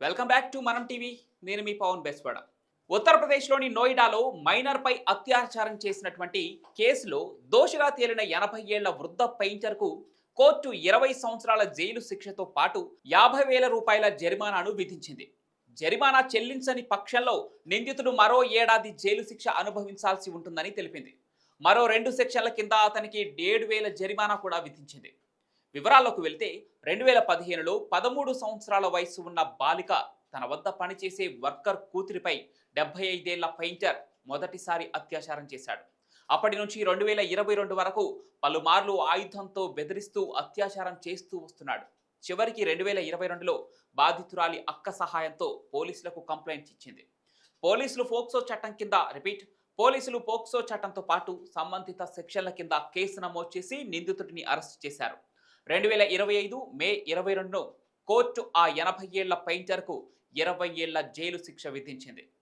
Welcome back to Manam TV నేను మీ పవన్ బెస్వాడ. ఉత్తరప్రదేశ్లోని నోయిడాలో మైనర్పై అత్యాచారం చేసినటువంటి కేసులో దోషిగా తేలిన ఎనభై ఏళ్ళ వృద్ధ పెయింటర్కు కోర్టు ఇరవై సంవత్సరాల జైలు శిక్షతో పాటు యాభై వేల రూపాయల జరిమానాను విధించింది. జరిమానా చెల్లించని పక్షంలో నిందితుడు మరో ఏడాది జైలు శిక్ష అనుభవించాల్సి ఉంటుందని తెలిపింది. మరో రెండు సెక్షన్ల కింద అతనికి ఏడు వేల జరిమానా కూడా విధించింది. వివరాల్లోకి వెళ్తే రెండు వేల పదిహేనులో పదమూడు సంవత్సరాల వయసు ఉన్న బాలిక తన వద్ద పనిచేసే వర్కర్ కూతురిపై డెబ్బై ఐదేళ్ళ పెయింటర్ మొదటిసారి అత్యాచారం చేశాడు. అప్పటి నుంచి రెండు వేల ఇరవై రెండు వరకు పలుమార్లు ఆయుధంతో బెదిరిస్తూ అత్యాచారం చేస్తూ వస్తున్నాడు. చివరికి రెండు వేల ఇరవై రెండులో బాధితురాలి అక్క సహాయంతో పోలీసులకు కంప్లైంట్ ఇచ్చింది. పోలీసులు ఫోక్సో చట్టం కింద రిపీట్ పోలీసులు పోక్సో చట్టంతో పాటు సంబంధిత సెక్షన్ల కింద కేసు నమోదు చేసి నిందితుడిని అరెస్ట్ చేశారు. రెండు వేల ఇరవై ఐదు మే ఇరవై రెండును కోర్టు ఆ ఎనభై ఏళ్ళ పెయింటర్కు ఇరవై ఏళ్ళ జైలు శిక్ష విధించింది.